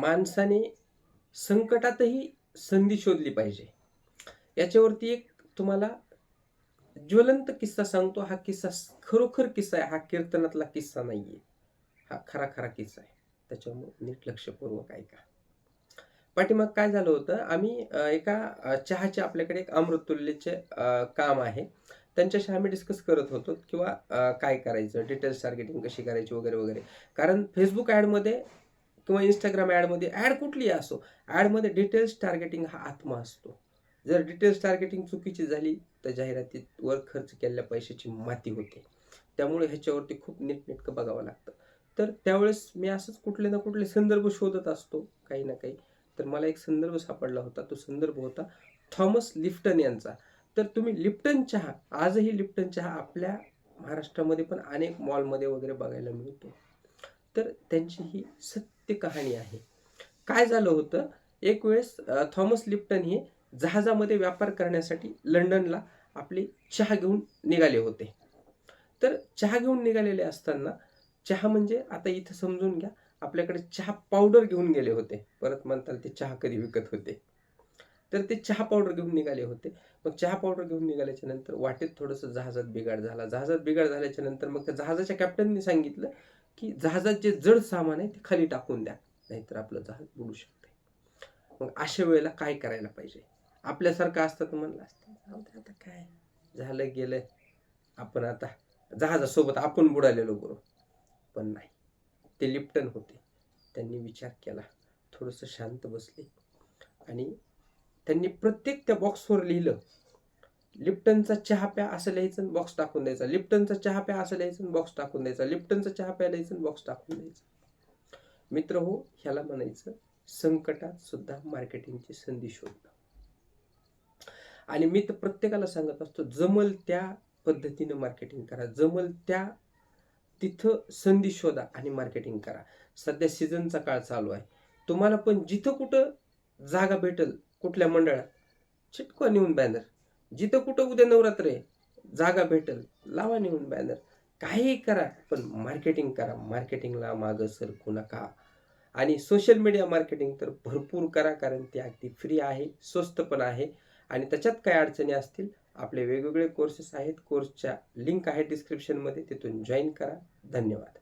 माणसाने संकटातही संधी शोधली पाहिजे. याच्यावरती एक तुम्हाला ज्वलंत किस्सा सांगतो. हा किस्सा खरोखर किस्सा आहे. हा कीर्तनातला किस्सा नाहीये. हा खरा खरा किस्सा आहे. त्याच्यामुळे नीट लक्षपूर्वक ऐका. पाठीमाग काय झालं होतं? आम्ही एका चहाचे आपल्याकडे एक अमृततुल्यचे काम आहे. त्यांच्याशी आम्ही डिस्कस करत होतो किंवा काय करायचं? डिटेल्स टार्गेटिंग कशी करायची? वगैरे वगैरे. कारण फेसबुक ॲडमध्ये किंवा इंस्टाग्राम ॲडमध्ये ॲड कुठलीही असो ॲडमध्ये डिटेल्स टार्गेटिंग हा आत्मा असतो. जर डिटेल्स टार्गेटिंग चुकीची झाली तर जाहिरातीवर खर्च केलेल्या पैशाची माती होते. त्यामुळे ह्याच्यावरती खूप नीटनेटकं बघावं लागतं. तर त्यावेळेस मी असंच कुठले ना कुठले संदर्भ शोधत असतो काही ना काही. तर मला एक संदर्भ सापडला होता तो संदर्भ होता थॉमस लिफ्टन यांचा. तर तुम्ही लिप्टन चहा आजही लिप्टन चहा आपल्या महाराष्ट्रामध्ये पण अनेक मॉलमध्ये वगैरे बघायला मिळतो. तर त्यांची ही सत्य ती कहाणी आहे. काय झालं होतं? एक वेळेस थॉमस लिप्टन हे जहाजामध्ये व्यापार करण्यासाठी लंडनला आपले चहा घेऊन निघाले होते. तर चहा घेऊन निघालेले असताना चहा म्हणजे आता इथं समजून घ्या आपल्याकडे चहा पावडर घेऊन गेले होते. परत म्हणताल ते चहा कधी विकत होते? तर ते चहा पावडर घेऊन निघाले होते. मग चहा पावडर घेऊन निघाल्याच्या नंतर वाटेत थोडंसं जहाजात बिघाड झाला. जहाजात बिघाड झाल्याच्यानंतर मग त्या जहाजाच्या कॅप्टनने सांगितलं की जहाजात जे जड सामान आहे ते खाली टाकून द्या नाहीतर आपलं जहाज बुडू शकते. मग अशा वेळेला काय करायला पाहिजे? आपल्यासारखं असतं तर म्हणलं असतं. आता काय झालं गेलं. आपण आता जहाजासोबत आपण बुडालेलो बरोबर पण नाही. ते लिप्टन होते. त्यांनी विचार केला. थोडंसं शांत बसले. आणि त्यांनी प्रत्येक त्या बॉक्सवर लिहिलं. लिप्टनचा चहा प्या असं लिहायचं बॉक्स टाकून द्यायचा. लिप्टनचा चहा प्या असं लिहायचं बॉक्स टाकून द्यायचा. लिप्टनचा चहा प्या लिहायचं बॉक्स टाकून द्यायचं. मित्र हो ह्याला म्हणायचं संकटात सुद्धा मार्केटिंगची संधी शोधणं आणि मी तर प्रत्येकाला सांगत असतो जमल त्या पद्धतीनं मार्केटिंग करा. जमल त्या तिथं संधी शोधा आणि मार्केटिंग करा. सध्या सीझनचा काळ चालू आहे. तुम्हाला पण जिथं कुठं जागा भेटेल कुठल्या मंडळात चिटकवा नेऊन बॅनर जिथं कुठं उद्या नवरात्र आहे जागा भेटेल लावा नेऊन बॅनर काही करा पण मार्केटिंग करा. मार्केटिंगला मागं सरकू नका. आणि सोशल मीडिया मार्केटिंग तर भरपूर करा कारण ते अगदी फ्री आहे स्वस्त पण आहे. आणि त्याच्यात काय अडचणी असतील आपले वेगवेगळे कोर्सेस आहेत. कोर्सच्या लिंक आहे डिस्क्रिप्शनमध्ये तिथून जॉईन करा. धन्यवाद.